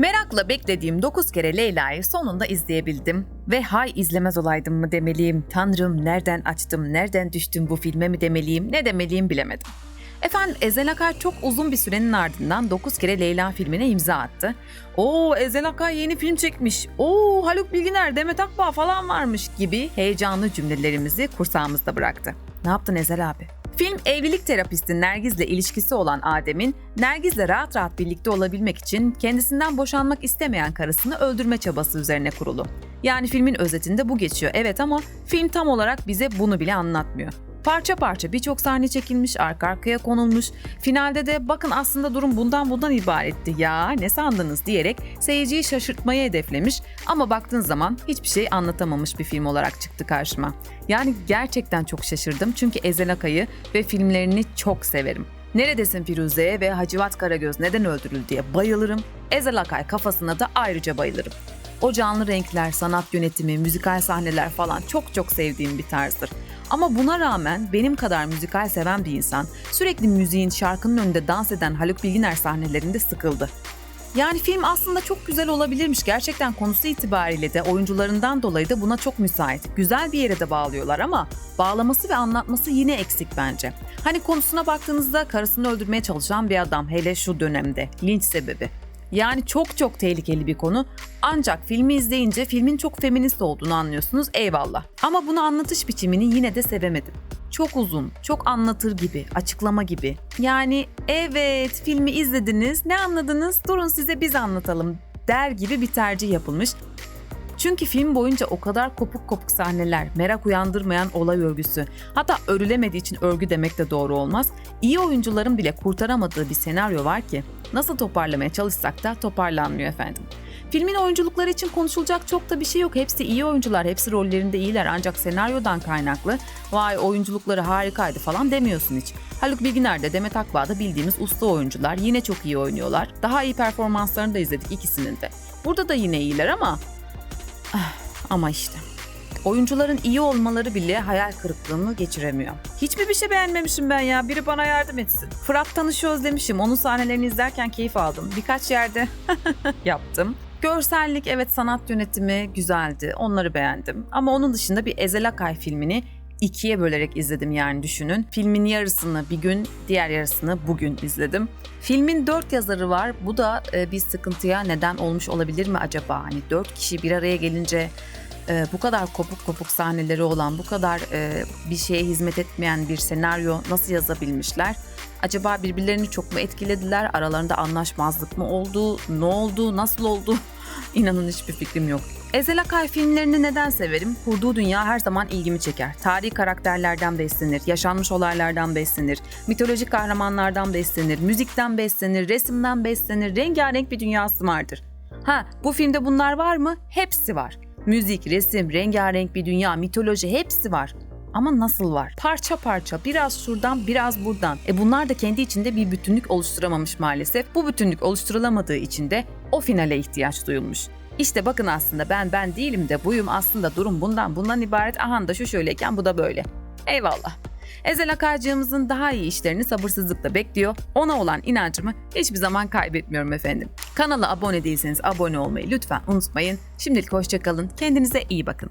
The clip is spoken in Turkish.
Merakla beklediğim 9 kere Leyla'yı sonunda izleyebildim. Ve hay izlemez olaydım mı demeliyim, tanrım nereden açtım, nereden düştüm bu filme mi demeliyim, ne demeliyim bilemedim. Efendim Ezel Akay çok uzun bir sürenin ardından 9 kere Leyla filmine imza attı. Oo Ezel Akay yeni film çekmiş. Oo Haluk Bilginer, Demet Akbağ falan varmış gibi heyecanlı cümlelerimizi kursağımızda bıraktı. Ne yaptın Ezel abi? Film evlilik terapisti Nergiz'le ilişkisi olan Adem'in Nergiz'le rahat rahat birlikte olabilmek için kendisinden boşanmak istemeyen karısını öldürme çabası üzerine kurulu. Yani filmin özetinde bu geçiyor evet ama film tam olarak bize bunu bile anlatmıyor. Parça parça birçok sahne çekilmiş, arka arkaya konulmuş. Finalde de bakın aslında durum bundan bundan ibaretti ya ne sandınız diyerek seyirciyi şaşırtmayı hedeflemiş ama baktığın zaman hiçbir şey anlatamamış bir film olarak çıktı karşıma. Yani gerçekten çok şaşırdım çünkü Ezel Akay'ı ve filmlerini çok severim. Neredesin Firuze ve Hacivat Karagöz neden öldürüldü diye bayılırım. Ezel Akay kafasına da ayrıca bayılırım. O canlı renkler, sanat yönetimi, müzikal sahneler falan çok çok sevdiğim bir tarzdır. Ama buna rağmen benim kadar müzikal seven bir insan sürekli müziğin şarkının önünde dans eden Haluk Bilginer sahnelerinde sıkıldı. Yani film aslında çok güzel olabilirmiş. Gerçekten konusu itibariyle de oyuncularından dolayı da buna çok müsait. Güzel bir yere de bağlıyorlar ama bağlaması ve anlatması yine eksik bence. Hani konusuna baktığınızda karısını öldürmeye çalışan bir adam hele şu dönemde. Linç sebebi. Yani çok çok tehlikeli bir konu. Ancak filmi izleyince filmin çok feminist olduğunu anlıyorsunuz eyvallah. Ama bunu anlatış biçimini yine de sevemedim. Çok uzun, çok anlatır gibi, açıklama gibi. Yani evet filmi izlediniz, ne anladınız? Durun size biz anlatalım der gibi bir tercih yapılmış. Çünkü film boyunca o kadar kopuk kopuk sahneler, merak uyandırmayan olay örgüsü, hatta örülemediği için örgü demek de doğru olmaz. İyi oyuncuların bile kurtaramadığı bir senaryo var ki nasıl toparlamaya çalışsak da toparlanmıyor efendim. Filmin oyunculukları için konuşulacak çok da bir şey yok. Hepsi iyi oyuncular, hepsi rollerinde iyiler ancak senaryodan kaynaklı vay oyunculukları harikaydı falan demiyorsun hiç. Haluk Bilginer de Demet Akbağ da bildiğimiz usta oyuncular yine çok iyi oynuyorlar. Daha iyi performanslarını da izledik ikisinin de. Burada da yine iyiler ama Ah, ama işte. Oyuncuların iyi olmaları bile hayal kırıklığını geçiremiyor. Hiçbir bir şey beğenmemişim ben ya. Biri bana yardım etsin. Fırat Tanış'ı özlemişim. Onun sahnelerini izlerken keyif aldım. Birkaç yerde yaptım. Görsellik evet sanat yönetimi güzeldi. Onları beğendim. Ama onun dışında bir Ezel Akay filmini ikiye bölerek izledim yani düşünün. Filmin yarısını bir gün, diğer yarısını bugün izledim. Filmin dört yazarı var. Bu da e, bir sıkıntıya neden olmuş olabilir mi acaba? Hani dört kişi bir araya gelince e, bu kadar kopuk kopuk sahneleri olan, bu kadar e, bir şeye hizmet etmeyen bir senaryo nasıl yazabilmişler? Acaba birbirlerini çok mu etkilediler? Aralarında anlaşmazlık mı oldu? Ne oldu? Nasıl oldu? İnanın hiçbir fikrim yok. Ezel Akay filmlerini neden severim? Kurduğu dünya her zaman ilgimi çeker. Tarihi karakterlerden beslenir, yaşanmış olaylardan beslenir, mitolojik kahramanlardan beslenir, müzikten beslenir, resimden beslenir, rengarenk bir dünyası vardır. Ha, bu filmde bunlar var mı? Hepsi var. Müzik, resim, rengarenk bir dünya, mitoloji hepsi var. Ama nasıl var? Parça parça, biraz şuradan, biraz buradan. E bunlar da kendi içinde bir bütünlük oluşturamamış maalesef. Bu bütünlük oluşturulamadığı için de o finale ihtiyaç duyulmuş. İşte bakın aslında ben ben değilim de buyum aslında durum bundan bundan ibaret. Aha da şu şöyleyken bu da böyle. Eyvallah. Ezel Akarcığımızın daha iyi işlerini sabırsızlıkla bekliyor. Ona olan inancımı hiçbir zaman kaybetmiyorum efendim. Kanala abone değilseniz abone olmayı lütfen unutmayın. Şimdilik hoşçakalın. Kendinize iyi bakın.